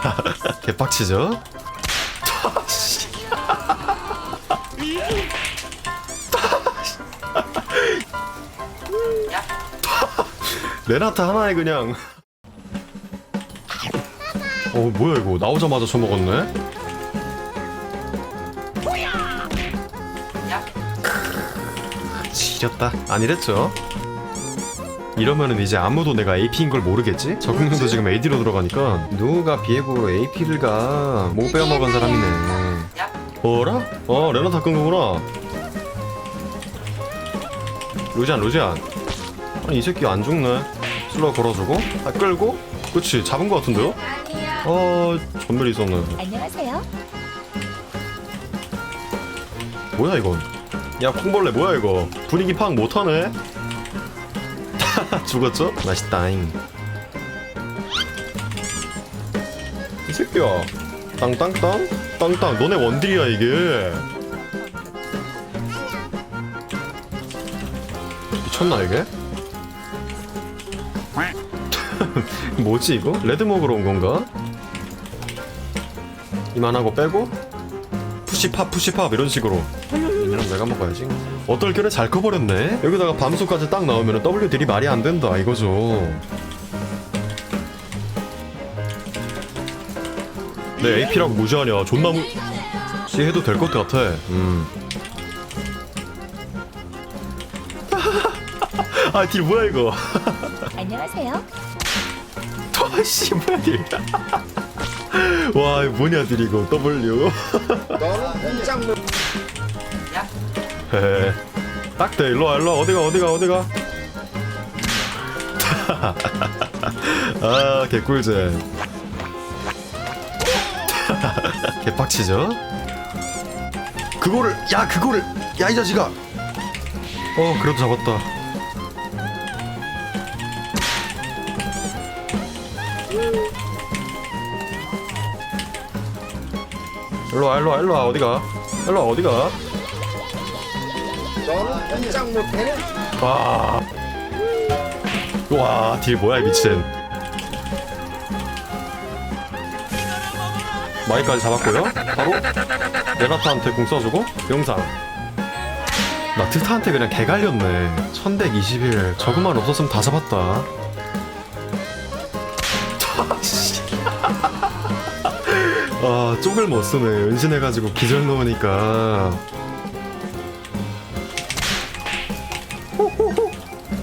개빡치죠? 레나타 하나에 그냥. 어 뭐야 이거. 나오자마자 처먹었네? 지렸다. 아니랬죠 이러면은 이제 아무도 내가 AP인 걸 모르겠지? 적응형도 지금 AD로 들어가니까 누가 비에고 AP를 가? 못 빼어먹은 사람이네 어라? 어 레나타 끈 거구나 루지안 루지안 아니 이 새끼 안 죽네 슬로우 걸어주고 아 끌고 그치 잡은 거 같은데요? 어 전멸이 있었네 안녕하세요. 뭐야 이건 야 콩벌레 뭐야 이거 분위기 파악 못하네 죽었죠? 맛있다잉 이 새끼야 땅땅땅 땅땅 너네 원딜이야 이게 미쳤나 이게? 뭐지 이거? 레드 먹으러 온 건가? 이만하고 빼고 푸시팝 푸시팝 이런 식으로 이런 내가 먹어야지 어떨 결에 잘 커버렸네 여기다가 밤수까지 딱 나오면 W 딜이 말이 안 된다 이거죠 네 AP라고 무시하냐 존나 무... 씨 해도 될 것 같아 음. 아 딜 뭐야 이거 안녕하세요. 아씨 뭐야 딜 와, 이거 뭐냐, 딜 이거, W. 못. 헤헤. 딱 돼, 일로와, 일로와, 어디가, 어디가, 어디가. 아, 개꿀잼. 개빡치죠? 그거를, 야, 그거를, 야, 이 자식아! 어, 그래도 잡았다. 일로와, 일로와, 일로와, 어디가? 일로와, 어디가? 너는 꼼짝 못해. 와. 와, 딜 뭐야, 이 미친. 마이까지 잡았고요. 바로 레나타한테 공 써주고 영상. 나 트타한테 그냥 개 갈렸네. 1121. 저것만 없었으면 다 잡았다. 아, 쪽을 못 쓰네. 은신해가지고 기절 넣으니까.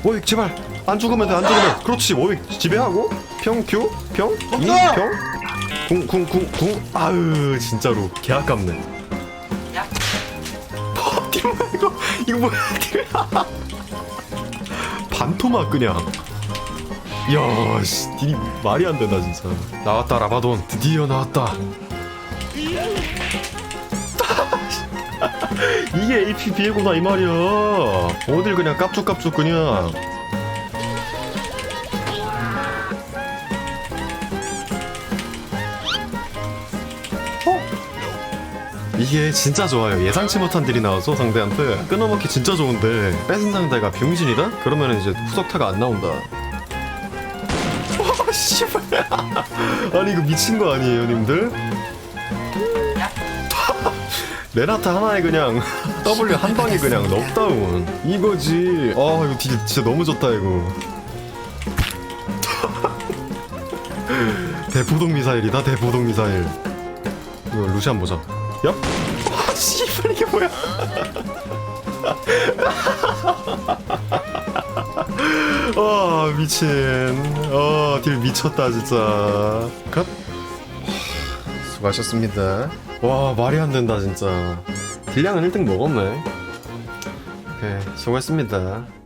오익 제발. 안 죽으면 돼안 죽으면 그렇지 오익 지배하고. 평큐 평이평궁궁궁궁. 아유 진짜로. 개 아깝네. 뭐야 이거 이거 뭐야 딜 반토막 그냥. 이야 씨 딜이 말이 안 된다 진짜. 나왔다 라바돈. 드디어 나왔다 이게 AP 비에고다 이 말이야 어딜 그냥 깝죽깝죽 그냥 어? 이게 진짜 좋아요 예상치 못한 딜이 나와서 상대한테 끊어먹기 진짜 좋은데 뺏은 상대가 병신이다? 그러면 이제 후속타가 안 나온다 와 씨발 아니 이거 미친 거 아니에요 님들? 레나타 하나에 그냥 W 한 방에 그냥 넉다운. 이거지. 아 이거 딜 진짜 너무 좋다 이거. 대포동 미사일이다 대포동 미사일. 이거 루시안 보자. 얍. 아, 씨발 이게 뭐야? 아 미친. 아딜 미쳤다 진짜. 컷. 수고하셨습니다. 와 말이 안 된다 진짜. 딜량은 1등 먹었네. 오케이 수고했습니다.